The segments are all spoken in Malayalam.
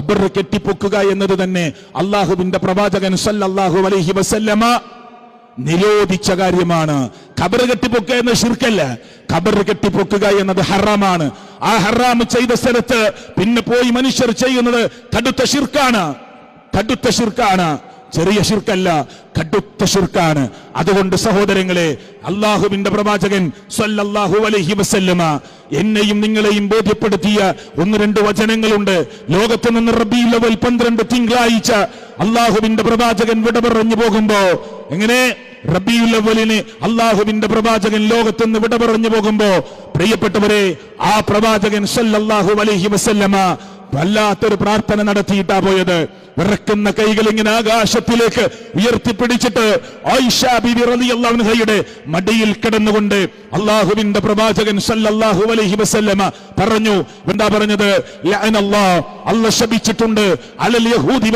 ഖബർ കെട്ടിപ്പൊക്കുക എന്നത് തന്നെ അള്ളാഹുവിന്റെ പ്രവാചകൻ സല്ലല്ലാഹു അലൈഹി വസല്ലമ നിരോധിച്ച കാര്യമാണ്. ഖബർ കെട്ടിപ്പൊക്കുക എന്ന ഷിർക്കല്ല ഖബർ കെട്ടിപ്പൊക്കുക എന്നത് ഹറാമാണ്. ആ ഹറാം ചെയ്ത സ്ഥലത്ത് പിന്നെ പോയി മനുഷ്യർ ചെയ്യുന്നത് കടുത്ത ഷിർക്കാണ് കടുത്ത ഷിർക്കാണ് ചെറിയ ഷിർക്കല്ല കടുത്ത ശിർക്കാണ്. അതുകൊണ്ട് സഹോദരങ്ങളെ അള്ളാഹുവിന്റെ പ്രവാചകൻ സല്ലല്ലാഹു അലൈഹി വസല്ലമ എന്നെയും നിങ്ങളെയും ബോധ്യപ്പെടുത്തിയ ഒന്ന് രണ്ട് വചനങ്ങളുണ്ട്. ലോകത്ത് നിന്ന് റബി ലെവൽ പന്ത്രണ്ട് തിങ്കളാഴ്ച അള്ളാഹുവിന്റെ പ്രവാചകൻ വിട പറഞ്ഞു പോകുമ്പോ എങ്ങനെ? റബിയുൽ അവലിന് അള്ളാഹുവിന്റെ പ്രവാചകൻ ലോകത്ത് നിന്ന് വിട പറഞ്ഞു പോകുമ്പോ പ്രിയപ്പെട്ടവരെ ആ പ്രവാചകൻ സല്ലല്ലാഹു അലൈഹി വസല്ലമ വല്ലാത്തൊരു പ്രാർത്ഥന നടത്തിയിട്ടാ പോയത്. വിറക്കുന്ന കൈകൾ ഇങ്ങനെ ആകാശത്തിലേക്ക് ഉയർത്തിപ്പിടിച്ചിട്ട് അൻഹയുടെ മടിയിൽ കിടന്നുകൊണ്ട് അള്ളാഹുവിന്റെ പ്രവാചകൻ സല്ലല്ലാഹു അലൈഹി വസല്ലമ പറഞ്ഞു എന്താ പറഞ്ഞത്? അല്ല ശപിച്ചിട്ടുണ്ട്. അലൽ യഹൂദി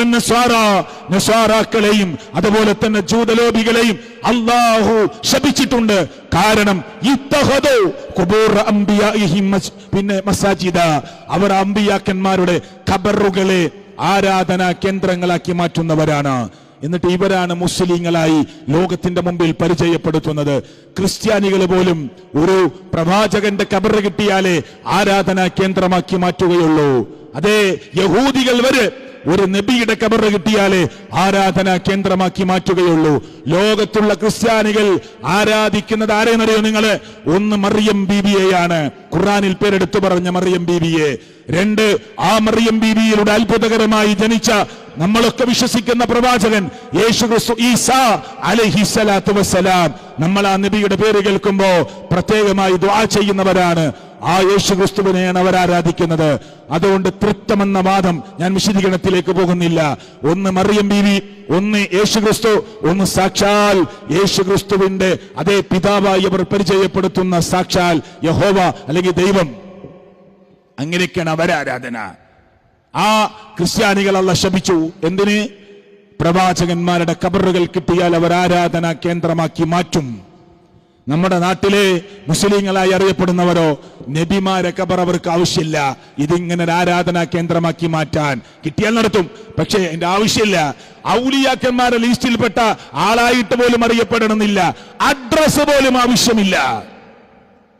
അതുപോലെ തന്നെ ജൂതലോപികളെയും അള്ളാഹു ശപിച്ചിട്ടുണ്ട്. കാരണം പിന്നെ മസാജിദ അവർ അമ്പിയാക്കന്മാരുടെ ഖബറുകളെ ആരാധനാ കേന്ദ്രങ്ങളാക്കി മാറ്റുന്നവരാണ്. എന്നിട്ട് ഇവരാണ് മുസ്ലിങ്ങളായി ലോകത്തിന്റെ മുമ്പിൽ പരിചയപ്പെടുത്തുന്നത്. ക്രിസ്ത്യാനികൾ പോലും ഒരു പ്രവാചകന്റെ കബറ് കിട്ടിയാലേ ആരാധനാ കേന്ദ്രമാക്കി മാറ്റുകയുള്ളൂ. അതെ യഹൂദികൾ വരെ ഒരു നബിയുടെ കബർ കിട്ടിയാലേ ആരാധനാ കേന്ദ്രമാക്കി മാറ്റുകയുള്ളൂ. ലോകത്തുള്ള ക്രിസ്ത്യാനികൾ ആരാധിക്കുന്നത് ആരെന്നറിയോ നിങ്ങൾ? ഒന്ന് മറിയം ബീബിയെയാണ്. ഖുറാനിൽ പേരെടുത്തു പറഞ്ഞ മറിയം ബീബിയെ. രണ്ട് ആ മറിയം ബീബിയിലൂടെ അത്ഭുതകരമായി ജനിച്ച നമ്മളൊക്കെ വിശ്വസിക്കുന്ന പ്രവാചകൻ യേശു ക്രിസ്തു ഈസാ അലഹിസലാത്തു വസ്സലാം. നമ്മൾ ആ നബിയുടെ പേര് കേൾക്കുമ്പോ പ്രത്യേകമായി ദ്വാ ചെയ്യുന്നവരാണ്. ആ യേശു ക്രിസ്തുവിനെയാണ് അവർ ആരാധിക്കുന്നത്. അതുകൊണ്ട് തൃപ്തമെന്ന വാദം ഞാൻ വിശദീകരണത്തിലേക്ക് പോകുന്നില്ല. ഒന്ന് മറിയം ബീവി ഒന്ന് യേശു ക്രിസ്തു ഒന്ന് സാക്ഷാൽ യേശു ക്രിസ്തുവിന്റെ അതേ പിതാവായി അവർ പരിചയപ്പെടുത്തുന്ന സാക്ഷാൽ യഹോവ അല്ലെങ്കിൽ ദൈവം. അങ്ങനെയൊക്കെയാണ് അവരാരാധന ആ ക്രിസ്ത്യാനികൾ അള്ള ശപിച്ചു. എന്തിന്? പ്രവാചകന്മാരുടെ കബറുകൾ കിട്ടിയാൽ അവർ ആരാധന കേന്ദ്രമാക്കി മാറ്റും. നമ്മുടെ നാട്ടിലെ മുസ്ലിങ്ങളായി അറിയപ്പെടുന്നവരോ നബിമാരെ കബർ അവർക്ക് ആവശ്യമില്ല. ഇതിങ്ങനെ ആരാധനാ കേന്ദ്രമാക്കി മാറ്റാൻ കിട്ടിയാൽ നടത്തും. പക്ഷേ എന്റെ ആവശ്യമില്ല. ഔലിയാക്കന്മാരെ ലിസ്റ്റിൽപ്പെട്ട ആളായിട്ട് പോലും അറിയപ്പെടണമെന്നില്ല. അഡ്രസ് പോലും ആവശ്യമില്ല.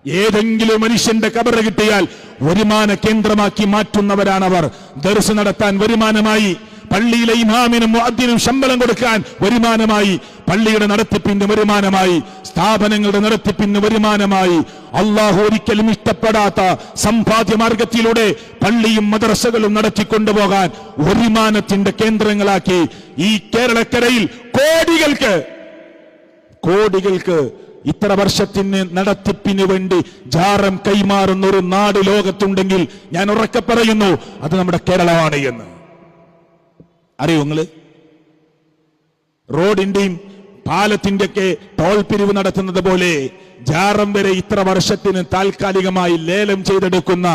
ഏതെങ്കിലും മനുഷ്യന്റെ കബർ കിട്ടിയാൽ വരുമാന കേന്ദ്രമാക്കി മാറ്റുന്നവരാണവർ. ദർസ് നടത്താൻ വരുമാനമായി. പള്ളിയിലെ ഇമാമിനും മുഅദ്ദിനും ശമ്പളം കൊടുക്കാൻ വരുമാനമായി പള്ളിയുടെ നടത്തിപ്പിന്റെ വരുമാനമായി സ്ഥാപനങ്ങളുടെ നടത്തിപ്പിന് വരുമാനമായി. അള്ളാഹു ഒരിക്കലും ഇഷ്ടപ്പെടാത്ത സമ്പാദ്യ മാർഗത്തിലൂടെ പള്ളിയും മദ്രസകളും നടത്തിക്കൊണ്ടുപോകാൻ വരുമാനത്തിന്റെ കേന്ദ്രങ്ങളാക്കി ഈ കേരളക്കരയിൽ കോടികൾക്ക് കോടികൾക്ക് ഇത്ര വർഷത്തിന് നടത്തിപ്പിന് വേണ്ടി ജാറം കൈമാറുന്ന ഒരു നാട് ലോകത്തുണ്ടെങ്കിൽ ഞാൻ ഉറക്കെ പറയുന്നു അത് നമ്മുടെ കേരളമാണ് എന്ന്. അറിയോ നിങ്ങൾ? റോഡിന്റെയും പാലത്തിന്റെ ഒക്കെ ടോൾ പിരിവ് നടത്തുന്നത് പോലെ ജാറം വരെ ഇത്ര വർഷത്തിന് താൽക്കാലികമായി ലേലം ചെയ്തെടുക്കുന്ന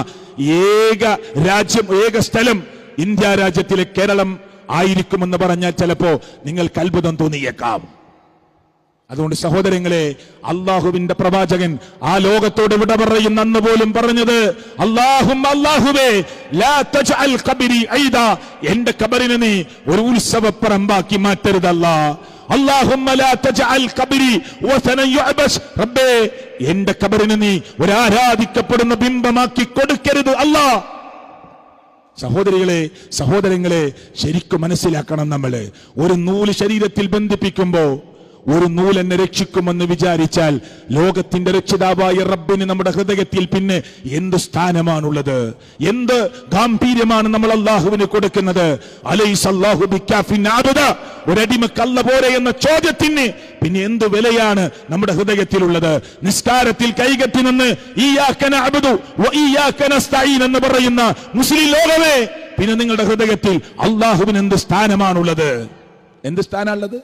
ഏക രാജ്യം ഏക സ്ഥലം ഇന്ത്യ രാജ്യത്തിലെ കേരളം ആയിരിക്കുമെന്ന് പറഞ്ഞാൽ ചിലപ്പോ നിങ്ങൾക്ക് അത്ഭുതം തോന്നിയേക്കാം. അതുകൊണ്ട് സഹോദരങ്ങളെ അള്ളാഹുവിന്റെ പ്രവാചകൻ ആ ലോകത്തോട് വിട പറയുന്ന അന്ന് പോലും പറഞ്ഞത് അള്ളാഹും അള്ളാഹുവേ എന്റെ കബറിനെ നീ ഒരു ഉത്സവപ്പറമ്പാക്കി മാറ്റരുതല്ല. അള്ളാഹുമ്മ ലാ തജ്അൽ ഖബരി വസനൻ യുഅബസ് റബ്ബേ എന്റെ കബറിനെ നീ ഒരു ആരാധിക്കപ്പെടുന്ന ബിംബമാക്കി കൊടുക്കരുത് അല്ലാ. സഹോദരികളെ സഹോദരങ്ങളെ ശരിക്കും മനസ്സിലാക്കണം നമ്മൾ. ഒരു നൂൽ ശരീരത്തിൽ ബന്ധിപ്പിക്കുമ്പോ ഒരു നൂൽ എന്നെ രക്ഷിക്കുമെന്ന് വിചാരിച്ചാൽ ലോകത്തിന്റെ രക്ഷിതാവായ റബ്ബിന് നമ്മുടെ ഹൃദയത്തിൽ പിന്നെ എന്ത് സ്ഥാനമാണുള്ളത്? എന്ത് ഗാംഭീര്യമാണ് നമ്മൾ അള്ളാഹുവിന് കൊടുക്കുന്നത്? ഒരടിമക്കല്ല പോരെ എന്ന ചോദ്യത്തിന് പിന്നെ എന്ത് വിലയാണ് നമ്മുടെ ഹൃദയത്തിലുള്ളത്? നിസ്കാരത്തിൽ കൈകെട്ടി നിന്ന് നസ്തഈൻ എന്ന് പറയുന്ന മുസ്ലിം ലോകമേ പിന്നെ നിങ്ങളുടെ ഹൃദയത്തിൽ അള്ളാഹുവിന് എന്ത് സ്ഥാനമാണുള്ളത്? എന്ത് സ്ഥാനമുള്ളത്?